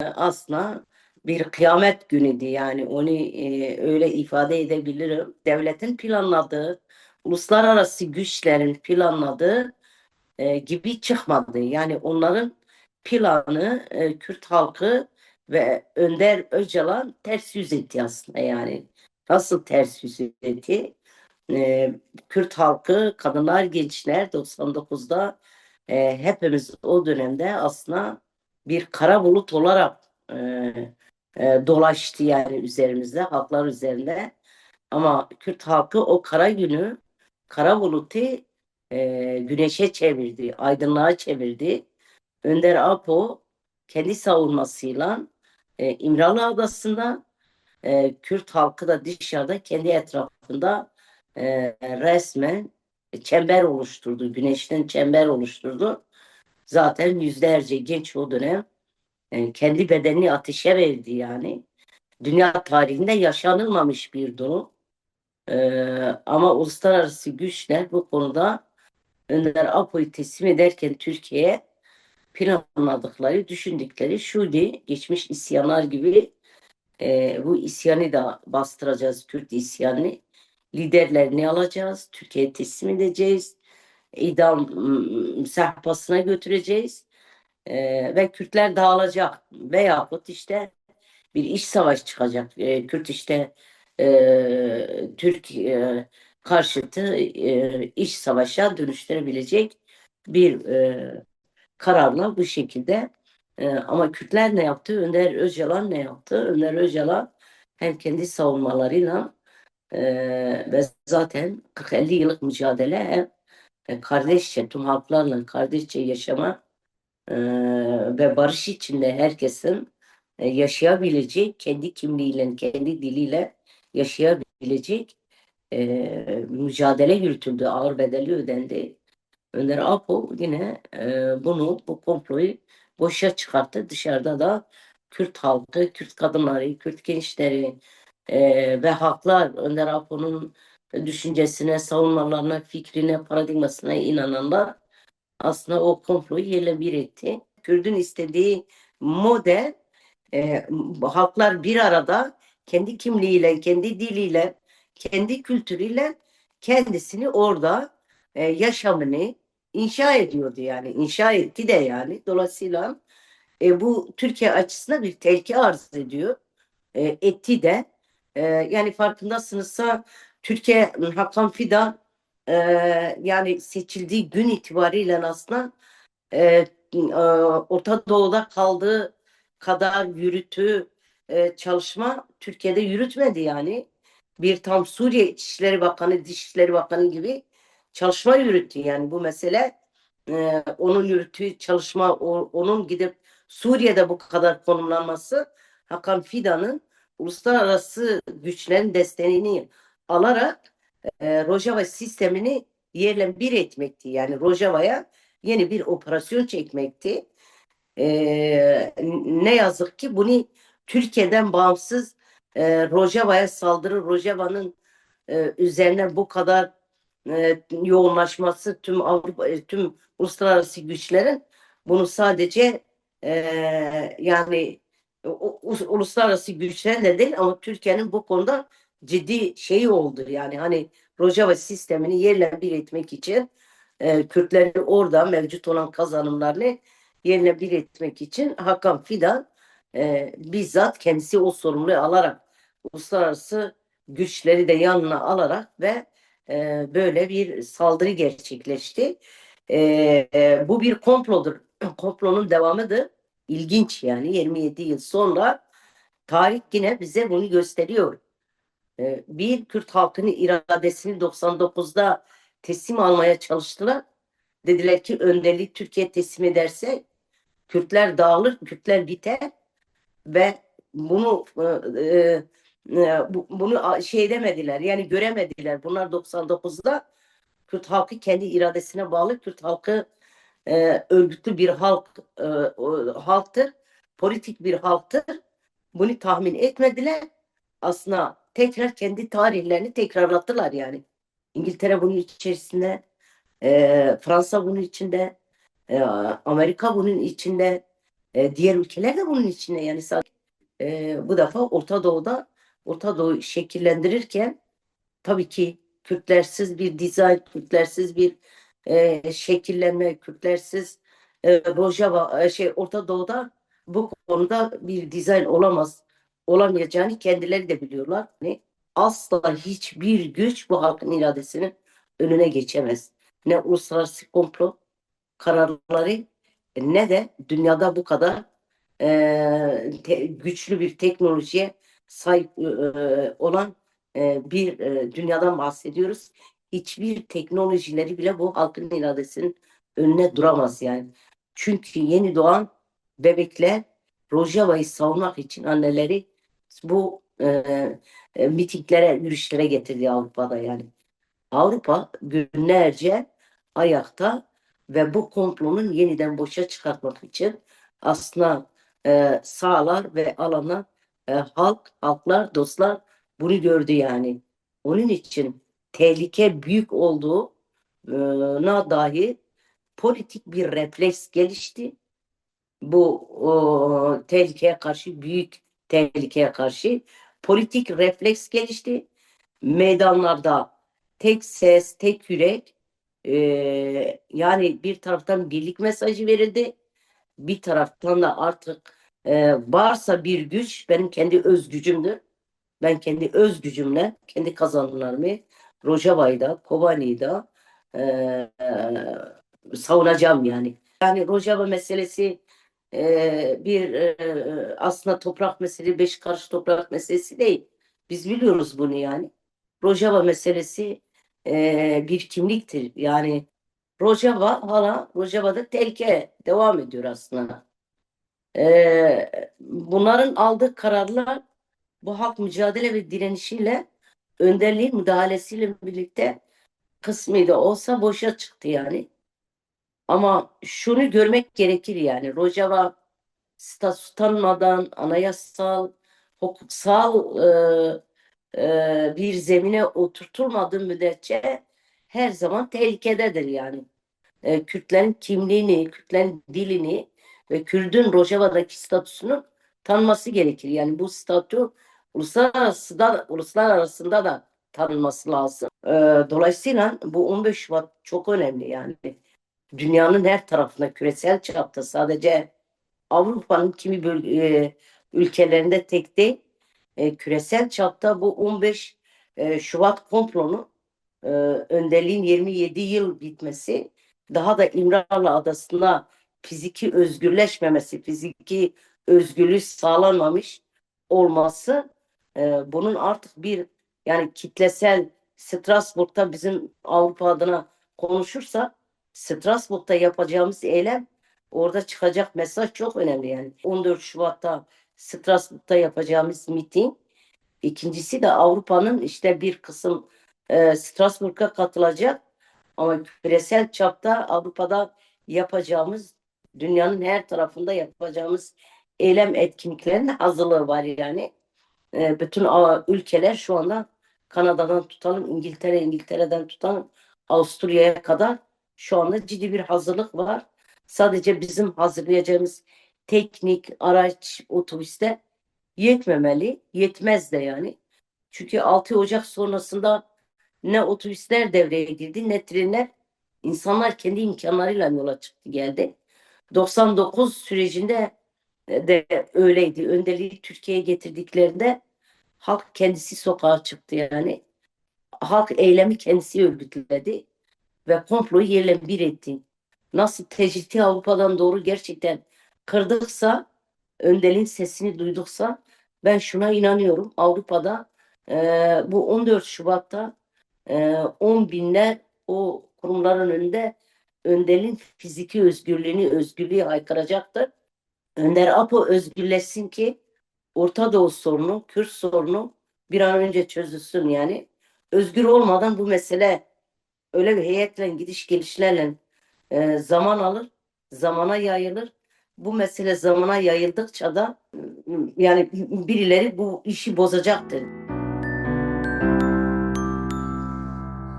aslında bir kıyamet günüydü yani onu e, öyle ifade edebilirim. Devletin planladığı, uluslararası güçlerin planladığı e, gibi çıkmadı. Yani onların planı e, Kürt halkı ve Önder Öcalan ters yüz etti aslında yani. Nasıl ters yüz etti? E, Kürt halkı, kadınlar, gençler 99'da e, hepimiz o dönemde aslında bir kara bulut olarak e, e, dolaştı yani üzerimizde, halklar üzerinde. Ama Kürt halkı o kara günü, kara bulutu e, güneşe çevirdi, aydınlığa çevirdi. Önder Apo kendi savunmasıyla e, İmralı Adası'nda e, Kürt halkı da dışarıda kendi etrafında e, resmen çember oluşturdu. Güneşten çember oluşturdu. Zaten yüzlerce genç o dönem e, kendi bedenini ateşe verdi yani. Dünya tarihinde yaşanılmamış bir durum. E, ama uluslararası güçler bu konuda Önder Apo'yu teslim ederken Türkiye'ye planladıkları, düşündükleri şuydu. Geçmiş isyanlar gibi e, bu isyanı da bastıracağız. Kürt isyanını. Liderlerini alacağız. Türkiye'ye teslim edeceğiz. İdam ım, sehpasına götüreceğiz. E, ve Kürtler dağılacak. Veyahut işte bir iş savaşı çıkacak. E, Kürt işte e, Türk e, karşıtı e, iş savaşa dönüştürebilecek bir e, kararla bu şekilde e, ama Kürtler ne yaptı? Önder Öcalan ne yaptı? Önder Öcalan hem kendi savunmalarıyla e, ve zaten 40-50 yıllık mücadele hem e, kardeşçe, tüm halklarla kardeşçe yaşama e, ve barış içinde herkesin e, yaşayabilecek, kendi kimliğiyle, kendi diliyle yaşayabilecek mücadele yürütüldü, ağır bedeli ödendi. Önder Apo yine bunu, bu komployu boşa çıkarttı. Dışarıda da Kürt halkı, Kürt kadınları, Kürt gençleri e, ve halklar Önder Apo'nun düşüncesine, savunmalarına, fikrine, paradigmasına inananlar aslında o komployu yerle bir etti. Kürt'ün istediği model e, halklar bir arada kendi kimliğiyle, kendi diliyle, kendi kültürüyle kendisini orada e, yaşamını inşa ediyordu yani. inşa etti de yani. Dolayısıyla e, bu Türkiye açısından bir tehlike arz ediyor. E, etti de. E, yani farkındasınızsa Türkiye Hakan Fidan e, yani seçildiği gün itibariyle aslında e, e, Orta Doğu'da kaldığı kadar yürütüğü e, çalışma Türkiye'de yürütmedi yani. Bir tam Suriye İçişleri Bakanı, Dışişleri Bakanı gibi çalışma yürüttü. Yani bu mesele e, onun yürüttüğü çalışma, o, onun gidip Suriye'de bu kadar konumlanması Hakan Fidan'ın uluslararası güçlerin desteğini alarak e, Rojava sistemini yerle bir etmekti. Yani Rojava'ya yeni bir operasyon çekmekti. E, ne yazık ki bunu Türkiye'den bağımsız e, Rojava'ya saldırı, Rojava'nın e, üzerine bu kadar e, yoğunlaşması tüm Avrupa, e, tüm uluslararası güçlerin bunu sadece e, yani u, uluslararası güçler de değil ama Türkiye'nin bu konuda ciddi şeyi oldu. Yani hani Rojava sistemini yerle bir etmek için e, Kürtlerin orada mevcut olan kazanımlarını yerine bir etmek için Hakan Fidan e, bizzat kendisi o sorumluluğu alarak uluslararası güçleri de yanına alarak ve e, böyle bir saldırı gerçekleşti. E, e, bu bir komplodur. Komplonun devamıdır. İlginç yani 27 yıl sonra tarih yine bize bunu gösteriyor. E, bir Kürt halkının iradesini 99'da teslim almaya çalıştılar. Dediler ki önderliği Türkiye teslim ederse Kürtler dağılır, Kürtler biter ve bunu e, e, bunu şey demediler yani göremediler. Bunlar 99'da Kürt halkı kendi iradesine bağlı Kürt halkı e, örgütlü bir halk e, halktır. Politik bir halktır. Bunu tahmin etmediler. Aslında tekrar kendi tarihlerini tekrarlattılar yani. İngiltere bunun içerisinde, e, Fransa bunun içinde, e, Amerika bunun içinde, E, diğer ülkeler de bunun içinde yani e, bu defa Orta Doğu'da Orta Doğu şekillendirirken tabii ki Kürtlersiz bir dizayn, Kürtlersiz bir e, şekillenme, Kürtlersiz e, Rojava, e, şey Orta Doğu'da bu konuda bir dizayn olamaz. Olamayacağını kendileri de biliyorlar. Yani asla hiçbir güç bu halkın iradesinin önüne geçemez. Ne uluslararası komplo kararları ne de dünyada bu kadar e, te- güçlü bir teknolojiye sahip e, olan e, bir e, dünyadan bahsediyoruz. Hiçbir teknolojileri bile bu halkın iradesinin önüne duramaz yani. Çünkü yeni doğan bebekler Rojava'yı savunmak için anneleri bu e, e, mitinglere, yürüyüşlere getirdi Avrupa'da yani. Avrupa günlerce ayakta ve bu komplonun yeniden boşa çıkartmak için aslında e, sağlar ve alana e, halk, halklar, dostlar bunu gördü yani. Onun için tehlike büyük olduğuna dahi politik bir refleks gelişti. Bu o, tehlikeye karşı, büyük tehlikeye karşı politik refleks gelişti. Meydanlarda tek ses, tek yürek e, yani bir taraftan birlik mesajı verildi. Bir taraftan da artık e, varsa bir güç benim kendi öz gücümdür. Ben kendi öz gücümle, kendi kazanımlarımı Rojava'yı Kobani'yi e, e, savunacağım yani. Yani Rojava meselesi bir aslında toprak meselesi, beş karış toprak meselesi değil. Biz biliyoruz bunu yani. Rojava meselesi bir kimliktir. Yani Rojava hala Rojava'da tehlike devam ediyor aslında. Bunların aldığı kararlar bu halk mücadele ve direnişiyle önderliğin müdahalesiyle birlikte kısmı da olsa boşa çıktı yani. Ama şunu görmek gerekir yani Rojava statüsü tanımadan anayasal, hukuksal e, e, bir zemine oturtulmadığı müddetçe her zaman tehlikededir yani. E, Kürtlerin kimliğini, Kürtlerin dilini ve Kürdün Rojava'daki statüsünü tanınması gerekir. Yani bu statü uluslararası da, uluslar arasında da tanınması lazım. E, dolayısıyla bu 15 Şubat çok önemli yani. Dünyanın her tarafında küresel çapta sadece Avrupa'nın kimi bölge, e, ülkelerinde tek değil e, küresel çapta bu 15 e, Şubat komplonu e, önderliğin 27 yıl bitmesi daha da İmralı Adası'na fiziki özgürleşmemesi, fiziki özgürlüğü sağlanmamış olması e, bunun artık bir yani kitlesel Strasbourg'da bizim Avrupa adına konuşursa Strasbourg'da yapacağımız eylem orada çıkacak mesaj çok önemli yani. 14 Şubat'ta Strasbourg'da yapacağımız miting. İkincisi de Avrupa'nın işte bir kısım e, Strasbourg'a katılacak ama küresel çapta Avrupa'da yapacağımız dünyanın her tarafında yapacağımız eylem etkinliklerinin hazırlığı var yani. E, bütün ülkeler şu anda Kanada'dan tutalım, İngiltere, İngiltere'den tutalım, Avusturya'ya kadar şu anda ciddi bir hazırlık var. Sadece bizim hazırlayacağımız teknik, araç, otobüste yetmemeli. Yetmez de yani. Çünkü 6 Ocak sonrasında ne otobüsler devreye girdi ne trenler. İnsanlar kendi imkanlarıyla yola çıktı geldi. 99 sürecinde de öyleydi. Önderliği Türkiye'ye getirdiklerinde halk kendisi sokağa çıktı yani. Halk eylemi kendisi örgütledi ve komployu yerle bir etti. Nasıl tecriti Avrupa'dan doğru gerçekten kırdıksa, öndelin sesini duyduksa ben şuna inanıyorum. Avrupa'da e, bu 14 Şubat'ta e, 10 binler o kurumların önünde öndelin fiziki özgürlüğünü, özgürlüğü haykıracaktır. Önder Apo özgürleşsin ki Orta Doğu sorunu, Kürt sorunu bir an önce çözülsün yani. Özgür olmadan bu mesele öyle bir heyetle gidiş gelişlerle e, zaman alır, zamana yayılır. Bu mesele zamana yayıldıkça da yani birileri bu işi bozacaktır.